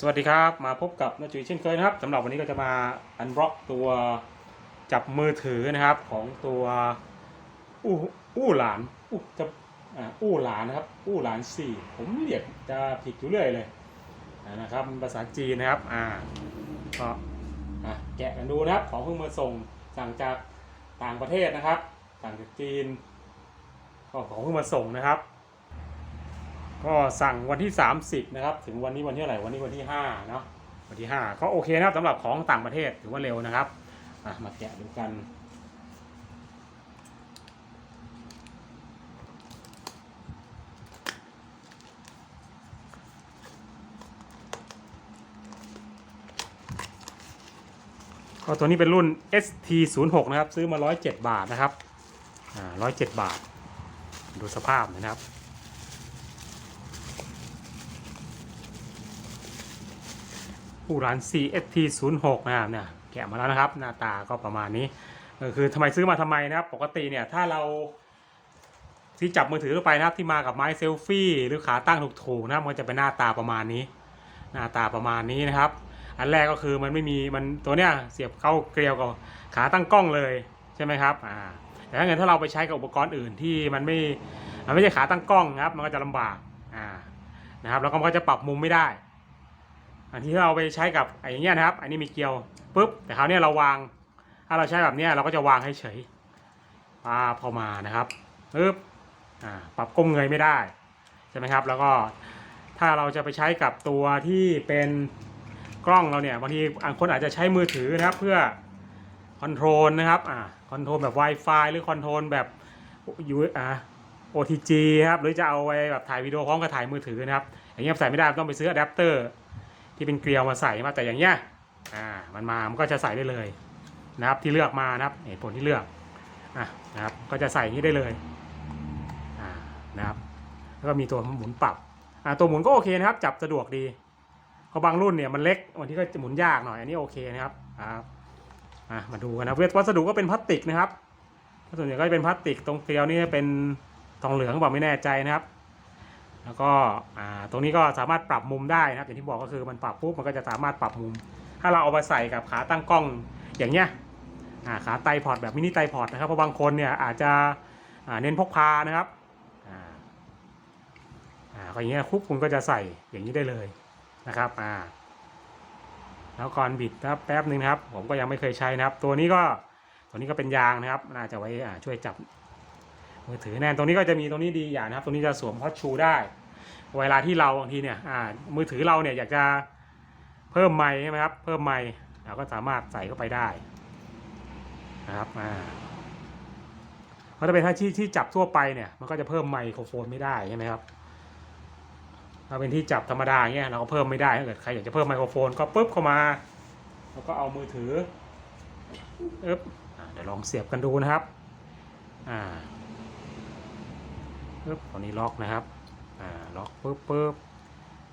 สวัสดีครับ มาพบกับนาจุยเช่นเคยนะครับสำหรับวันนี้ก็จะมาอันบล็อกตัวจับมือถือนะครับของตัวอู้อู้หลานอู้จะอู้หลานนะครับอู้หลานสี่ผมเรียกจะผิดอยู่เรื่อยเลยนะครับภาษาจีนนะครับอ่าก็อะแกะกันดูนะครับของเพิ่งมาส่งสั่งจากต่างประเทศนะครับสั่งจากจีนก็ของเพิ่งมาส่งนะครับ ก็สั่งวันที่ 30 นะครับ ถึงวันนี้วันที่เท่าไหร่วันนี้วันที่5เนาะวันที่ 5 ก็โอเคนะครับสำหรับของต่างประเทศถือว่าเร็วนะครับมาแกะดูกันก็ตัวนี้เป็นรุ่น ST06 นะครับ ซื้อมา 107 บาทนะครับอ่า107 บาท ดูสภาพนะครับ ผู้ร้าน CST 0 6นะครับเนี่ยแกะมาแล้วนะครับ หน้าตาก็ประมาณนี้คือทำไมซื้อมาทำไมนะครับ ปกติเนี่ยถ้าเราที่จับมือถือทั่วไปนะครับที่มากับไม้เซลฟี่หรือขาตั้งถูกๆนะมันจะเป็นหน้าตาประมาณนี้ หน้าตาประมาณนี้นะครับ อันแรกก็คือมันไม่มีมันตัวเนี้ยเสียบเข้าเกลียวกับขาตั้งกล้องเลยใช่ไหมครับอ่าแต่ถ้าเกิดถ้าเราไปใช้กับอุปกรณ์อื่นที่มันไม่มันไม่ใช่ขาตั้งกล้องนะครับ มันก็จะลำบากอ่านะครับแล้วก็มันก็จะปรับมุมไม่ได้ อันที่เราไปใช้กับไอ้อย่างเงี้ยนะครับ อันนี้มีเกลียวปุ๊บ แต่คราวนี้เราวาง ถ้าเราใช้แบบเนี้ยเราก็จะวางให้เฉยปาพอมานะครับปุ๊บอ่าปรับก้มเงยไม่ได้ใช่ไหมครับ แล้วก็ถ้าเราจะไปใช้กับตัวที่เป็นกล้องเราเนี่ยบางทีบางคนอาจจะใช้มือถือนะครับ เพื่อคอนโทรลนะครับอ่าคอนโทรลแบบ Wi-Fi หรือคอนโทรลแบบยูอ่า OTG ครับหรือจะเอาไว้แบบถ่ายวิดีโอพร้อมกับถ่ายมือถือนะครับอย่างเงี้ยใส่ไม่ได้ต้องไปซื้ออะแดปเตอร์ ที่เป็นเกลียวมาใส่มาแต่อย่างเงี้ยอ่ามันมามันก็จะใส่ได้เลยนะครับที่เลือกมานะครับเหตุผลที่เลือกอะนะครับก็จะใส่อย่างนี้ได้เลยอ่านะครับแล้วก็มีตัวหมุนปรับอ่าตัวหมุนก็โอเคนะครับ จับสะดวกดีเพราะบางรุ่นเนี่ยมันเล็กบางทีก็จะหมุนยากหน่อยอันนี้โอเคนะครับครับอะมาดูกันนะเวทวัสดุก็เป็นพลาสติกนะครับส่วนใหญ่ก็จะเป็นพลาสติกตรงเกลียวนี่เป็นทองเหลืองเปล่าไม่แน่ใจนะครับ แล้วก็ตรงนี้ก็สามารถปรับมุมได้นะครับอย่างที่บอกก็คือมันปรับปุ๊บมันก็จะสามารถปรับมุม ถ้าเราเอาไปใส่กับขาตั้งกล้องอย่างเงี้ยขาไตพอร์ตแบบมินิไตพอร์ตนะครับเพราะบางคนเนี่ยอาจจะเน้นพกพานะครับอ่าอ่าก็อย่างเงี้ยคุบคุณก็จะใส่อย่างนี้ได้เลยนะครับอ่าแล้วก่อนบิดนะครับแป๊บหนึ่งนะครับ ผมก็ยังไม่เคยใช้นะครับ ตัวนี้ก็ตัวนี้ก็เป็นยางนะครับน่าจะไว้ช่วยจับ มือถือแน่นตรงนี้ก็จะมีตรงนี้ดีอย่างนะครับ ตรงนี้จะสวมฮอตชูได้ เวลาที่เราบางทีเนี่ยอ่ามือถือเราเนี่ยอยากจะเพิ่มไมค์ใช่ไหมครับ เพิ่มไมค์เราก็สามารถใส่เข้าไปได้นะครับอ่าเพราะถ้าเป็นถ้าที่ที่จับทั่วไปเนี่ย มันก็จะเพิ่มไมโครโฟนไม่ได้ใช่ไหมครับถ้าเป็นที่จับธรรมดาเงี้ยเราก็เพิ่มไม่ได้ถ้าเกิดใครอยากจะเพิ่มไมโครโฟนก็ปุ๊บเข้ามา แล้วก็เอามือถือเอ๊บเดี๋ยวลองเสียบกันดูนะครับ อ่า ปึ๊บตอนนี้ล็อกนะครับ อ่า ล็อกปึ๊บปึ๊บ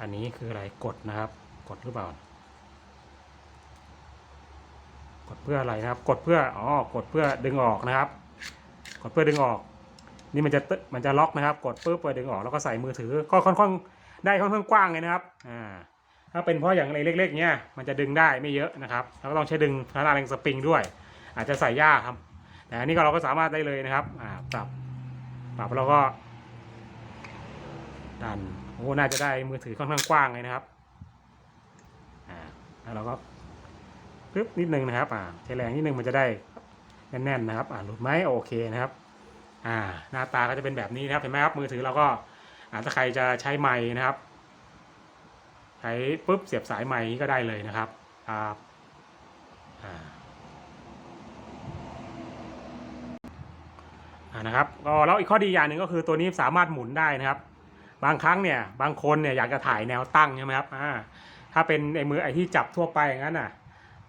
อันนี้คืออะไร กดนะครับ กดหรือเปล่า กดเพื่ออะไรนะครับ กดเพื่อ อ๋อ กดเพื่อดึงออกนะครับ กดเพื่อดึงออก นี่มันจะ มันจะล็อกนะครับ กดปึ๊บเพื่อดึงออก แล้วก็ใส่มือถือ ก็ค่อนข้างได้ค่อนข้างกว้างเลยนะครับ อ่า ถ้าเป็นเพราะอย่างอะไรเล็ก ๆ เนี้ย มันจะดึงได้ไม่เยอะนะครับ แล้วก็ต้องใช้ดึงพลังแรงสปริงด้วย อาจจะใส่ยากครับ แต่อันนี้ก็เราก็สามารถได้เลยนะครับ อ่า ปรับ ปรับแล้วก็ ดันโอ้น่าจะได้มือถือค่อนข้างกว้างเลยนะครับอ่าแล้วเราก็ปึ๊บนิดนึงนะครับอ่าใช้แรงนิดนึงมันจะได้แน่นๆนะครับ อ่าหลุดไหมโอเคนะครับ อ่า หน้าตาก็จะเป็นแบบนี้นะครับเห็นไหมครับมือถือเราก็อ่าถ้าใครจะใช้ไม้นะครับ ใช้ปุ๊บเสียบสายไม้ก็ได้เลยนะครับครับอ่านะครับก็แล้วอีกข้อดีอย่างหนึ่งก็คือตัวนี้สามารถหมุนได้นะครับ บางครั้งเนี่ยบางคนเนี่ยอยากจะถ่ายแนวตั้งใช่ไหมครับอ่าถ้าเป็นไอ้มือไอ้ที่จับทั่วไปอย่างนั้นน่ะ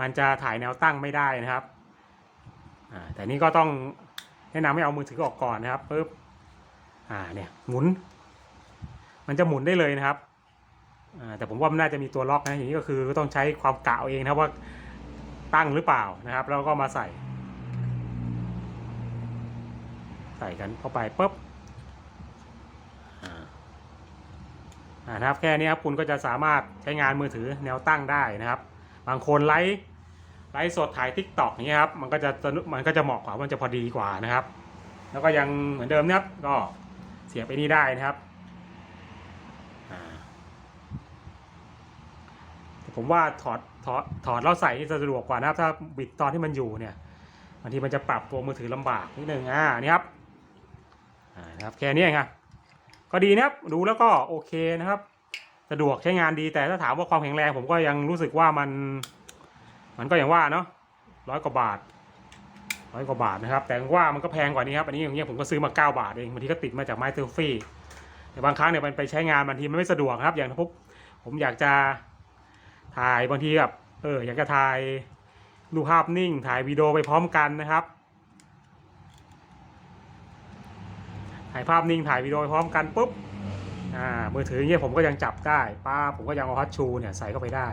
มันจะถ่ายแนวตั้งไม่ได้นะครับอ่าแต่นี้ก็ต้องแนะนำให้เอามือถือออกก่อนนะครับปึ๊บอ่าเนี่ยหมุน มันจะหมุนได้เลยนะครับอ่าแต่ผมว่ามันน่าจะมีตัวล็อกนะอย่างนี้ก็คือต้องใช้ความกะเอาเองนะว่าตั้งหรือเปล่านะครับ แล้วก็มาใส่ ใส่กันเข้าไปปุ๊บอ่า อ่า นะครับแค่นี้ครับคุณก็จะสามารถใช้งานมือถือแนวตั้งได้นะครับ บางคนไลฟ์ไลฟ์สดถ่ายทิกตอกอย่างเงี้ครับมันก็จะมันก็จะเหมาะกว่ามันจะพอดีกว่านะครับ แล้วก็ยังเหมือนเดิมนะครับก็เสียบไปนี่ได้นะครับผมว่าถอดถอดถอดแล้วใส่จะสะดวกกว่านะครับ ถ้าบิดตอนที่มันอยู่เนี่ยบางทีมันจะปรับตัวมือถือลำบากนิดนึงอ่านี่ครับอ่านะครับแค่นี้เองครับ ก็ดีนะครับ ดูแล้วก็โอเคนะครับ สะดวกใช้งานดีแต่ถ้าถามว่าความแข็งแรงผมก็ยังรู้สึกว่ามัน มันก็อย่างว่าเนาะร้อยกว่าบาทร้อยกว่าบาทนะครับ แต่ว่ามันก็แพงกว่านี้ครับอันนี้อย่างเงี้ยผมก็ซื้อมา 9 บาทเองบางทีก็ติดมาจากไม้เซลฟี่แต่บางครั้งเนี่ยมันไปใช้งานบางทีมันไม่สะดวกครับ อย่างปุ๊บผมอยากจะถ่ายบางทีแบบเอออยากจะถ่ายรูปภาพนิ่ง ถ่ายวิดีโอไปพร้อมกันนะครับายภาพนิ่งถ่ายวิดีโอพร้อมกันปุ๊บอ่ามือถืออย่างเงี้ยผมก็ยังจับได้ป้าผมก็ยังเอาฮอตชูเนี่ยใส่เข้าไปได้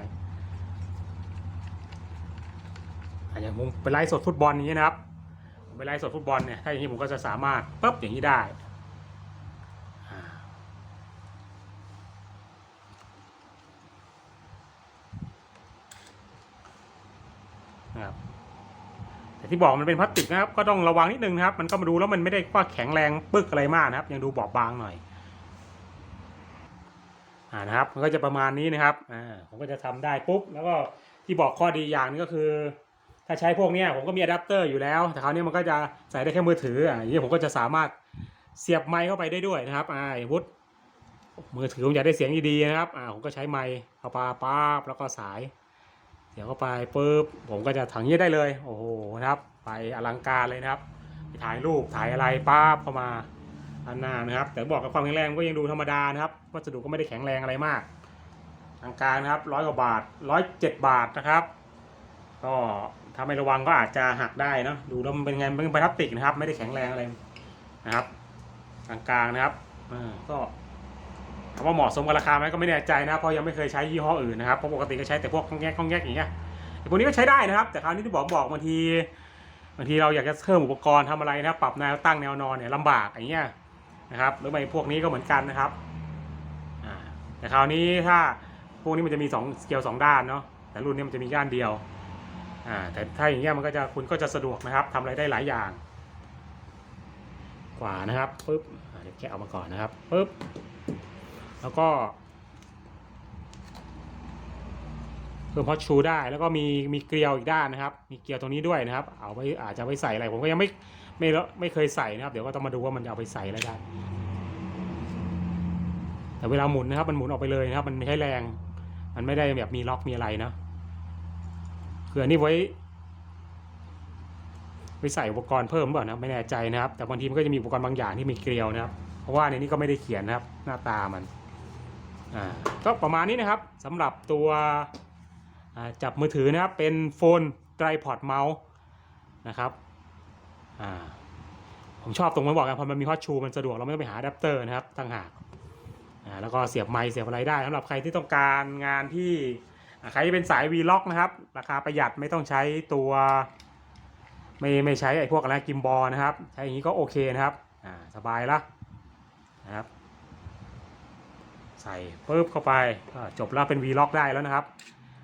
อย่างผมไปไลฟ์สดฟุตบอลอย่างนี้นะครับผมไปไลฟ์สดฟุตบอลเนี่ยถ้าอย่างนี้ผมก็จะสามารถปุ๊บอย่างนี้ได้นะครับ แต่ที่บอกมันเป็นพลาสติกนะครับ ก็ต้องระวังนิดนึงนะครับ มันก็มาดูแล้วมันไม่ได้ว่าแข็งแรงปึกอะไรมากนะครับ ยังดูบอบบางหน่อย อ่านะครับ มันก็จะประมาณนี้นะครับ อ่า ผมก็จะทำได้ปุ๊บ แล้วก็ที่บอกข้อดีอย่างนึงก็คือ ถ้าใช้พวกเนี้ยผมก็มีอะแดปเตอร์อยู่แล้ว แต่คราวนี้มันก็จะใส่ได้แค่มือถือ อ่าอย่างนี้ผมก็จะสามารถเสียบไมค์เข้าไปได้ด้วยนะครับ อ่าอย่างวุฒมือถือผมอยากได้เสียงดีๆนะครับ อ่า ผมก็ใช้ไมค์เข้าไปปั๊บแล้วก็สาย เสียบเข้าไปปุ๊บผมก็จะถังนี้ได้เลย โอ้โหนะครับ ไปอลังการเลยนะครับไปถ่ายรูปถ่ายอะไรปั๊บเข้ามาอันหน้านะครับ แต่บอกกับความแข็งแรงก็ยังดูธรรมดานะครับ วัสดุก็ไม่ได้แข็งแรงอะไรมากกลางๆนะครับร้อยกว่าบาทร้อยเจ็ดบาทนะครับ ก็ถ้าไม่ระวังก็อาจจะหักได้นะดูแล้วมันเป็นไงมันเป็นพลาสติกนะครับ ไม่ได้แข็งแรงอะไรนะครับ กลางๆนะครับอก็ ถามว่าเหมาะสมกับราคาไหมก็ไม่แน่ใจนะเพราะยังไม่เคยใช้ยี่ห้ออื่นนะครับเพราะปกติก็ใช้แต่พวกข้องแงกข้องแงกอย่างเงี้ยไอ้พวกนี้ก็ใช้ได้นะครับ แต่คราวนี้ที่บอกบอกบางทีบางทีเราอยากจะเพิ่มอุปกรณ์ทำอะไรนะรปรับแนวตั้งแนวนอนเนี่ยลำบากอย่างเงี้ยนะครับหรือไม่พวกนี้ก็เหมือนกันนะครับอ่าแต่คราวนี้ถ้าพวกนี้มันจะมีสองสเกลสองด้านเนาะแต่รุ่นนี้มันจะมีด้านเดียวอ่าแต่ถ้าอย่างเงี้ยมันก็จะคุณก็จะสะดวกนะครับทำอะไรได้หลายอย่าง กว่านะครับปุ๊บอ่าเดี๋ยวแกะออกมาก่อนนะครับปุ๊บ แล้วก็เพิ่มพอตชูได้แล้วก็มีมีเกลียวอีกด้านนะครับ มีเกลียวตรงนี้ด้วยนะครับ เอาไว้อาจจะไว้ใส่อะไรผมก็ยังไม่ไม่เลอะไม่เคยใส่นะครับ เดี๋ยวก็ต้องมาดูว่ามันจะเอาไปใส่อะไรได้แต่เวลาหมุนนะครับ มันหมุนออกไปเลยนะครับ มันไม่ใช่แรง มันไม่ได้แบบมีล็อกมีอะไรนะคืออันนี้ไว้ไว้ใส่อุปกรณ์เพิ่มเปล่านะไม่แน่ใจนะครับ แต่บางทีมันก็จะมีอุปกรณ์บางอย่างที่มีเกลียวนะครับ เพราะว่าในนี้ก็ไม่ได้เขียนนะครับ หน้าตามัน อ่าก็ประมาณนี้นะครับสำหรับตัวจับมือถือนะครับเป็นโฟนไตรพอร์ตเมาส์นะครับอ่าผมชอบตรงมันบอกกันพอมันมีฮอตชูมันสะดวกเราไม่ต้องไปหาอะแดปเตอร์นะครับต่างหากอ่าแล้วก็เสียบไมค์เสียบอะไรได้สำหรับใครที่ต้องการงานที่ใครที่เป็นสาย v l o g นะครับ ราคาประหยัดไม่ต้องใช้ตัวไม่ไม่ใช้ไอ้พวกอะไรกิมบอลนะครับ ใช้อย่างนี้ก็โอเคนะครับอ่าสบายละนะครับ ใส่ปุ๊บเข้าไปจบแล้วเป็น v l o g ได้แล้วนะครับ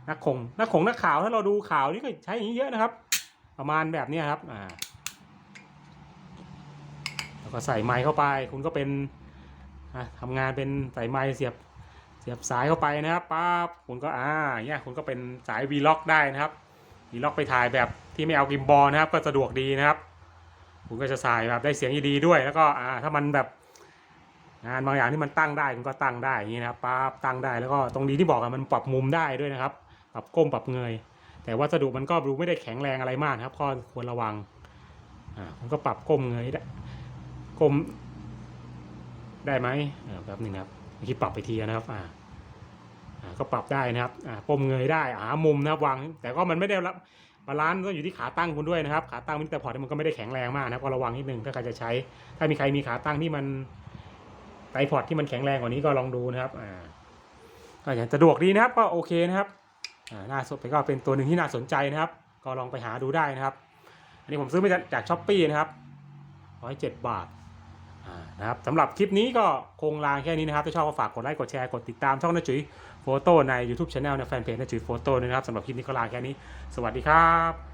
นักคงนักคงนักข่าวถ้าเราดูข่าวนี่ก็ใช้อย่างนี้เยอะนะครับ ประมาณแบบนี้ครับอ่าแล้วก็ใส่ไม้เข้าไป คุณก็เป็นอะทำงานเป็นใส่ไม้เสียบเสียบสายเข้าไปนะครับปั๊บคุณก็อ่าเงี้ยคุณก็เป็นสาย v l o g ได้นะครับ v l o g ไปถ่ายแบบที่ไม่เอากิมบอลนะครับ ก็สะดวกดีนะครับ คุณก็จะใส่แบบได้เสียงดีๆด้วย แล้วก็อ่าถ้ามันแบบ งานบางอย่างที่มันตั้งได้คุณก็ตั้งได้อย่างนี้นะครับปั๊บตั้งได้แล้วก็ตรงนี้ที่บอกอะมันปรับมุมได้ด้วยนะครับปรับก้มปรับเงย แต่วัสดุมันก็ดูไม่ได้แข็งแรงอะไรมากนะครับข้อควรระวังอ่าคุณก็ปรับก้มเงยได้กลมได้ไหมแป๊บหนึงครับเมื่อกี้ปรับไปทีนะครับอ่าอ่าก็ปรับได้นะครับอ่ากลมเงยได้หามุมนะครับวางแต่ก็มันไม่ได้รับบาลานซ์ก็อยู่ที่ขาตั้งคุณด้วยนะครับ ขาตั้งมิแต่พอร์ตมันก็ไม่ได้แข็งแรงมากนะครับก็ระวังนิดนึงถ้าใครจะใช้ ถ้ามีใครมีขาตั้งที่มัน ไตรพอร์ตที่มันแข็งแรงกว่านี้ก็ลองดูนะครับอ่าก็อย่างสะดวกดีนะครับก็โอเคนะครับอ่าน่าสนไปก็เป็นตัวหนึ่งที่น่าสนใจนะครับ ก็ลองไปหาดูได้นะครับ อันนี้ผมซื้อมาจากช้อปปี้นะครับร้อยเจ็ดบาทอ่านะครับสำหรับคลิปนี้ก็คงลาแค่นี้นะครับ ถ้าชอบก็ฝากกดไลค์กดแชร์กดติดตามช่องนาจุ๋ยโฟโต้ใน YouTube Channel ในแฟนเพจนาจุ๋ยโฟโต้ด้วยนะครับสำหรับคลิปนี้ก็ลาแค่นี้ สวัสดีครับ